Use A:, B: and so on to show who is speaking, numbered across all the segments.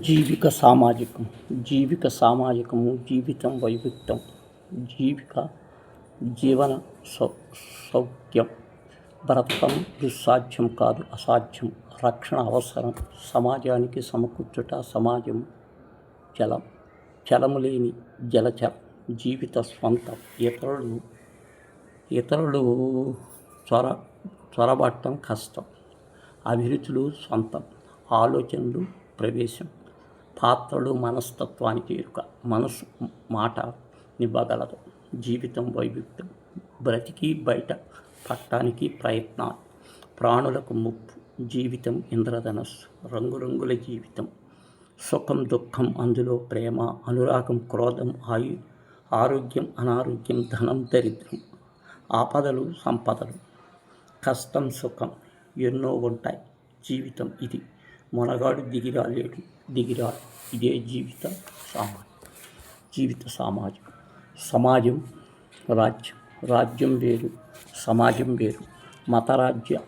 A: జీవిక సామాజికం జీవిక సామాజికము జీవితం వైవిక్తం జీవిక జీవన సౌ సౌఖ్యం భరతం దుస్సాధ్యం కాదు అసాధ్యం. రక్షణ అవసరం. సమాజానికి సమకూర్చుట సమాజం జలం. జలము లేని జలచరం. జీవిత స్వంతం. ఇతరులు ఇతరులు చొర చొరబట్టం కష్టం. అభిరుచులు సొంతం ఆలోచనలు ప్రవేశం పాత్రలు మనస్తత్వానికి ఎరుక. మనసు మాట నివ్వగలదు జీవితం వైవిధ్యం. బ్రతికి బయట పట్టానికి ప్రయత్నాలు. ప్రాణులకు ముప్పు. జీవితం ఇంద్రధనస్సు. రంగురంగుల జీవితం. సుఖం దుఃఖం అందులో ప్రేమ అనురాగం క్రోధం ఆయు ఆరోగ్యం అనారోగ్యం ధనం దరిద్రం. ఆపదలు సంపదలు. కష్టం సుఖం ఎన్నో ఉంటాయి. జీవితం ఇది. మొనగాడు దిగిరాలేడు దిగిరాడు. ఇదే జీవిత సామాజిక జీవిత సామాజం. సమాజం రాజ్యం. రాజ్యం వేరు సమాజం వేరు. మతరాజ్య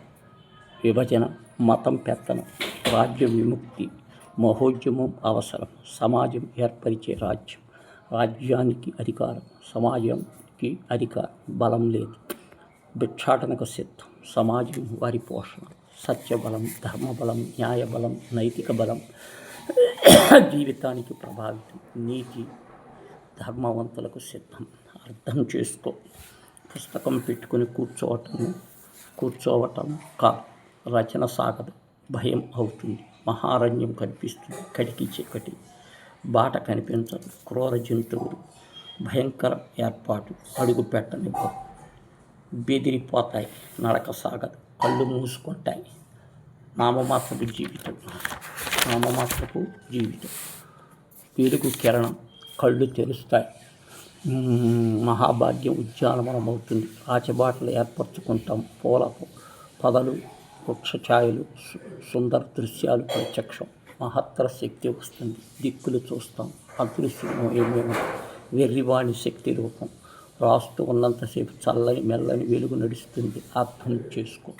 A: విభజన మతం పెత్తనం రాజ్య విముక్తి మహోద్యమం అవసరం. సమాజం ఏర్పరిచే రాజ్యం. రాజ్యానికి అధికారం. సమాజంకి అధికారం. బలం లేదు. భిక్షాటనకు సిద్ధం. సమాజం వారి పోషణ. సత్యబలం ధర్మబలం న్యాయబలం నైతిక బలం జీవితానికి ప్రభావితం. నీతి ధర్మవంతులకు సిద్ధం. అర్థం చేసుకో. పుస్తకం పెట్టుకుని కూర్చోవటం కూర్చోవటం కా రచన సాగదు. భయం అవుతుంది. మహారణ్యం కనిపిస్తుంది. కడికి చీకటి బాట కనిపించదు. క్రూర జంతువులు భయంకర ఏర్పాటు అడుగు పెట్టనివ్వవు. బెదిరిపోతాయి నడక సాగదు కళ్ళు మూసుకుంటాయి. నామమాత్రపు జీవితం. నామమాత్రపు జీవితం. వెలుగు కిరణం కళ్ళు తెరుస్తాయి. మహాభాగ్యం ఉద్యానవనం అవుతుంది రాచబాటలు ఏర్పరచుకుంటాం. పూల పదలు వృక్ష ఛాయలు సుందర దృశ్యాలు ప్రత్యక్షం. మహత్తర శక్తి వస్తుంది. దిక్కులు చూస్తాం. అదృశ్యం ఏమేమో. వెర్రివాణి శక్తి రూపం. రాస్తూ ఉన్నంతసేపు చల్లని మెల్లని వెలుగు నడుస్తుంది. అర్థం చేసుకో.